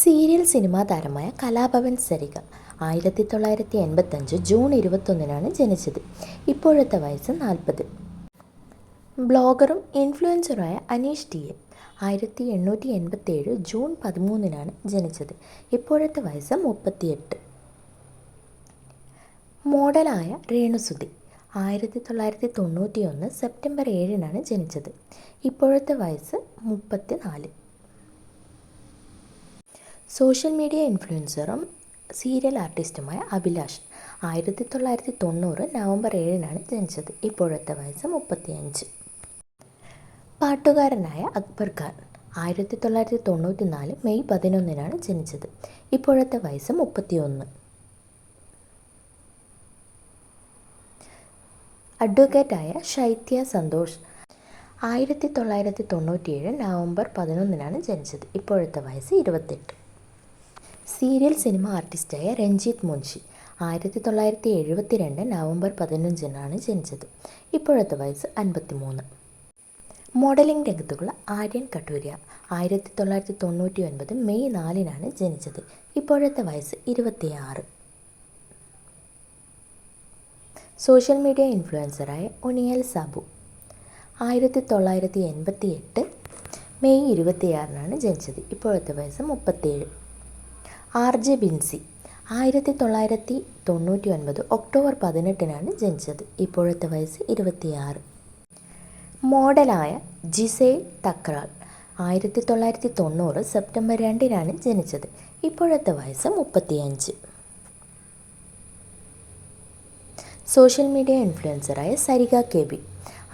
Serial cinema താരമായ കലാഭവൻ സരിക ആയിരത്തി തൊള്ളായിരത്തി എൺപത്തഞ്ച് ജൂൺ ഇരുപത്തൊന്നിനാണ് ജനിച്ചത്. ഇപ്പോഴത്തെ വയസ്സ് നാൽപ്പത്. ബ്ലോഗറും ഇൻഫ്ലുവൻസറുമായ അനീഷ് ടി എ ആയിരത്തി എണ്ണൂറ്റി എൺപത്തേഴ് ജൂൺ പതിമൂന്നിനാണ് ജനിച്ചത്. ഇപ്പോഴത്തെ വയസ്സ് മുപ്പത്തിയെട്ട്. മോഡലായ രേണുസുതി ആയിരത്തി തൊള്ളായിരത്തി തൊണ്ണൂറ്റി ഒന്ന് സെപ്റ്റംബർ ഏഴിനാണ് ജനിച്ചത്. ഇപ്പോഴത്തെ വയസ്സ് മുപ്പത്തി നാല് സോഷ്യൽ മീഡിയ ഇൻഫ്ലുവൻസറും സീരിയൽ ആർട്ടിസ്റ്റുമായ അഭിലാഷ് ആയിരത്തി തൊള്ളായിരത്തി തൊണ്ണൂറ് നവംബർ ഏഴിനാണ് ജനിച്ചത്. ഇപ്പോഴത്തെ വയസ്സ് മുപ്പത്തിയഞ്ച്. പാട്ടുകാരനായ അക്ബർ ഖാൻ ആയിരത്തി തൊള്ളായിരത്തി തൊണ്ണൂറ്റി നാല് മെയ് പതിനൊന്നിനാണ് ജനിച്ചത്. ഇപ്പോഴത്തെ വയസ്സ് മുപ്പത്തിയൊന്ന്. അഡ്വക്കേറ്റായ ശൈത്യ സന്തോഷ് ആയിരത്തി തൊള്ളായിരത്തി തൊണ്ണൂറ്റിയേഴ് നവംബർ പതിനൊന്നിനാണ് ജനിച്ചത്. ഇപ്പോഴത്തെ വയസ്സ് ഇരുപത്തെട്ട്. സീരിയൽ സിനിമ ആർട്ടിസ്റ്റായ രഞ്ജിത്ത് മുൻഷി ആയിരത്തി തൊള്ളായിരത്തി എഴുപത്തി രണ്ട് നവംബർ പതിനഞ്ചിനാണ് ജനിച്ചത്. ഇപ്പോഴത്തെ വയസ്സ് അൻപത്തി മൂന്ന് മോഡലിംഗ് രംഗത്തുള്ള ആര്യൻ കട്ടൂരിയ ആയിരത്തി തൊള്ളായിരത്തി തൊണ്ണൂറ്റി ഒൻപത് മെയ് നാലിനാണ് ജനിച്ചത്. ഇപ്പോഴത്തെ വയസ്സ് ഇരുപത്തിയാറ്. സോഷ്യൽ മീഡിയ ഇൻഫ്ലുവൻസറായ ഒനിയൽ സാബു ആയിരത്തി തൊള്ളായിരത്തി എൺപത്തി എട്ട് മെയ് ഇരുപത്തിയാറിനാണ് ജനിച്ചത്. ഇപ്പോഴത്തെ വയസ്സ് മുപ്പത്തേഴ് ആർ ജെ ബിൻസി. ആയിരത്തി തൊള്ളായിരത്തി തൊണ്ണൂറ്റി ഒൻപത് ഒക്ടോബർ പതിനെട്ടിനാണ് ജനിച്ചത്. ഇപ്പോഴത്തെ വയസ്സ് ഇരുപത്തിയാറ്. മോഡലായ ജിസേ തക്രാൾ ആയിരത്തി തൊള്ളായിരത്തി തൊണ്ണൂറ് സെപ്റ്റംബർ രണ്ടിനാണ് ജനിച്ചത്. ഇപ്പോഴത്തെ വയസ്സ് മുപ്പത്തിയഞ്ച്. സോഷ്യൽ മീഡിയ ഇൻഫ്ലുവൻസറായ സരിക കെ ബി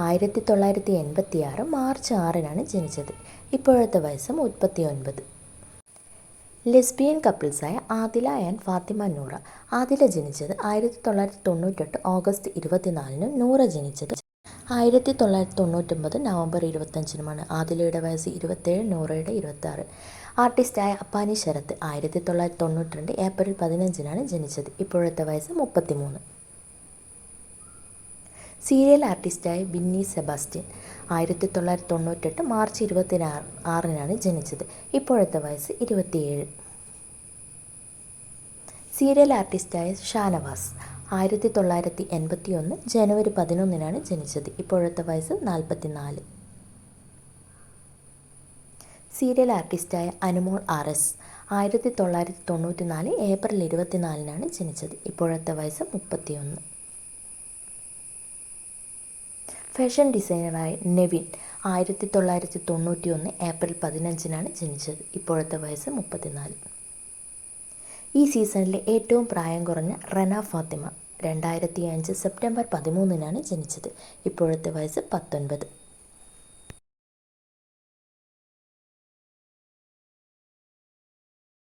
ആയിരത്തി തൊള്ളായിരത്തി എൺപത്തി ആറ് മാർച്ച് ആറിനാണ് ജനിച്ചത്. ഇപ്പോഴത്തെ വയസ്സ് മുപ്പത്തി ഒൻപത് ലെസ്ബിയൻ കപ്പിൾസായ ആദില ആൻഡ് ഫാത്തിമ നൂറ. ആദില ജനിച്ചത് ആയിരത്തി തൊള്ളായിരത്തി തൊണ്ണൂറ്റെട്ട് ഓഗസ്റ്റ് ഇരുപത്തിനാലിനും നൂറ ജനിച്ചത് ആയിരത്തി തൊള്ളായിരത്തി തൊണ്ണൂറ്റൊമ്പത് നവംബർ ഇരുപത്തഞ്ചിനുമാണ് ആദിലയുടെ വയസ്സ് ഇരുപത്തേഴ് നൂറയുടെ ഇരുപത്താറ് ആർട്ടിസ്റ്റായ അപ്പാനി ശരത്ത് ആയിരത്തി തൊള്ളായിരത്തി തൊണ്ണൂറ്റി രണ്ട് ഏപ്രിൽ പതിനഞ്ചിനാണ് ജനിച്ചത്. ഇപ്പോഴത്തെ വയസ്സ് മുപ്പത്തിമൂന്ന്. സീരിയൽ ആർട്ടിസ്റ്റായ ബിന്നി സെബാസ്റ്റ്യൻ ആയിരത്തി തൊള്ളായിരത്തി തൊണ്ണൂറ്റെട്ട് മാർച്ച് ഇരുപത്തി ആറിനാണ് ജനിച്ചത്. ഇപ്പോഴത്തെ വയസ്സ് ഇരുപത്തിയേഴ്. സീരിയൽ ആർട്ടിസ്റ്റായ ഷാനവാസ് ആയിരത്തി തൊള്ളായിരത്തി എൺപത്തി ഒന്ന് ജനുവരി പതിനൊന്നിനാണ് ജനിച്ചത്. ഇപ്പോഴത്തെ വയസ്സ് നാൽപ്പത്തി നാല് സീരിയൽ ആർട്ടിസ്റ്റായ അനുമോൾ ആർ എസ് ആയിരത്തി തൊള്ളായിരത്തി തൊണ്ണൂറ്റി നാല് ഏപ്രിൽ ഇരുപത്തിനാലിനാണ് ജനിച്ചത്. ഇപ്പോഴത്തെ വയസ്സ് മുപ്പത്തിയൊന്ന്. ഫാഷൻ ഡിസൈനറായ നെവിൻ ആയിരത്തി തൊള്ളായിരത്തി തൊണ്ണൂറ്റി ഒന്ന് ഏപ്രിൽ പതിനഞ്ചിനാണ് ജനിച്ചത്. ഇപ്പോഴത്തെ വയസ്സ് മുപ്പത്തിനാല്. ഈ സീസണിലെ ഏറ്റവും പ്രായം കുറഞ്ഞ റന ഫാത്തിമ രണ്ടായിരത്തി അഞ്ച് സെപ്റ്റംബർ പതിമൂന്നിനാണ് ജനിച്ചത്. ഇപ്പോഴത്തെ വയസ്സ് പത്തൊൻപത്.